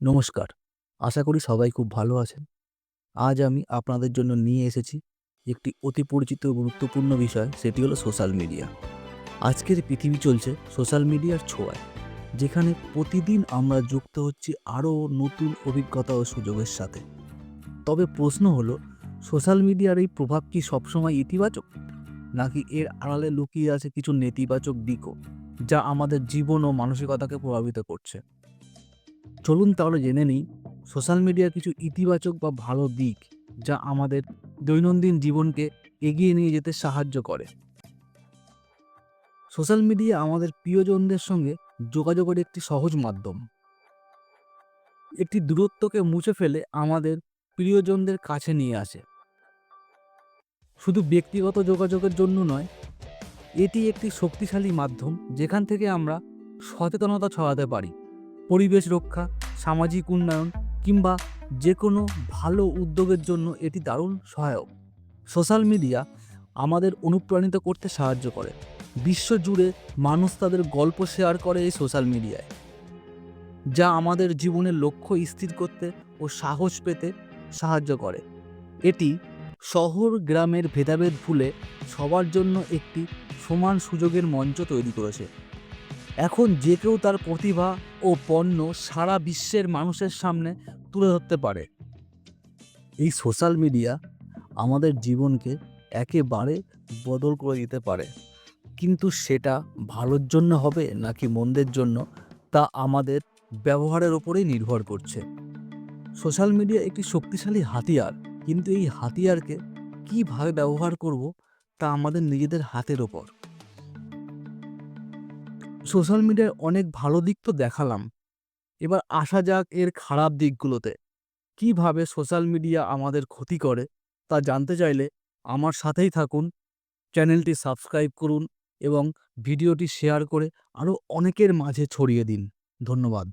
নমস্কার। আশা করি সবাই খুব ভালো আছেন। আজ আমি আপনাদের জন্য নিয়ে এসেছি একটি অতি পরিচিত গুরুত্বপূর্ণ বিষয়, সেটি হলো সোশ্যাল মিডিয়া। আজকের পৃথিবী চলছে সোশ্যাল মিডিয়ার ছোঁয়ায়, যেখানে প্রতিদিন আমরা যুক্ত হচ্ছি আরও নতুন অভিজ্ঞতা ও সুযোগের সাথে। তবে প্রশ্ন হলো, সোশ্যাল মিডিয়ার এই প্রভাব কি সবসময় ইতিবাচক? নাকি এর আড়ালে লুকিয়ে আছে কিছু নেতিবাচক দিকও, যা আমাদের জীবন ও মানসিকতাকে প্রভাবিত করছে? চলুন তাহলে জেনে নিই, সোশ্যাল মিডিয়ার কিছু ইতিবাচক বা ভালো দিক যা আমাদের দৈনন্দিন জীবনকে এগিয়ে নিয়ে যেতে সাহায্য করে। সোশ্যাল মিডিয়া আমাদের প্রিয়জনদের সঙ্গে যোগাযোগের একটি সহজ মাধ্যম। একটি দূরত্বকে মুছে ফেলে আমাদের প্রিয়জনদের কাছে নিয়ে আসে। শুধু ব্যক্তিগত যোগাযোগের জন্য নয়, এটি একটি শক্তিশালী মাধ্যম যেখান থেকে আমরা সচেতনতা ছড়াতে পারি। পরিবেশ রক্ষা সামাজিক উন্নয়ন কিংবা যে কোনো ভালো উদ্যোগের জন্য এটি দারুণ সহায়ক। সোশ্যাল মিডিয়া আমাদের অনুপ্রাণিত করতে সাহায্য করে। বিশ্ব জুড়ে মানুষ তাদের গল্প শেয়ার করে এই সোশ্যাল মিডিয়ায়, যা আমাদের জীবনের লক্ষ্য স্থির করতে ও সাহস পেতে সাহায্য করে। এটি শহর, গ্রামের ভেদাভেদ ভুলে সবার জন্য একটি সমান সুযোগের মঞ্চ তৈরি করেছে। এখন যে কেউ তার প্রতিভা ও পণ্য সারা বিশ্বের মানুষের সামনে তুলে ধরতে পারে। এই সোশ্যাল মিডিয়া আমাদের জীবনকে একেবারে বদল করে দিতে পারে। কিন্তু সেটা ভালোর জন্য হবে নাকি মন্দের জন্য তা আমাদের ব্যবহারের ওপরেই নির্ভর করছে। সোশ্যাল মিডিয়া একটি শক্তিশালী হাতিয়ার, কিন্তু এই হাতিয়ারকে কীভাবে ব্যবহার করব তা আমাদের নিজেদের হাতের ওপর সোশ্যাল মিডিয়ার অনেক ভালো দিক তো দেখালাম। এবার আসা যাক এর খারাপ দিকগুলোতে। কীভাবে সোশ্যাল মিডিয়া আমাদের ক্ষতি করে, তা জানতে চাইলে আমার সাথেই থাকুন, চ্যানেলটি সাবস্ক্রাইব করুন এবং ভিডিওটি শেয়ার করে আরও অনেকের মাঝে ছড়িয়ে দিন। ধন্যবাদ।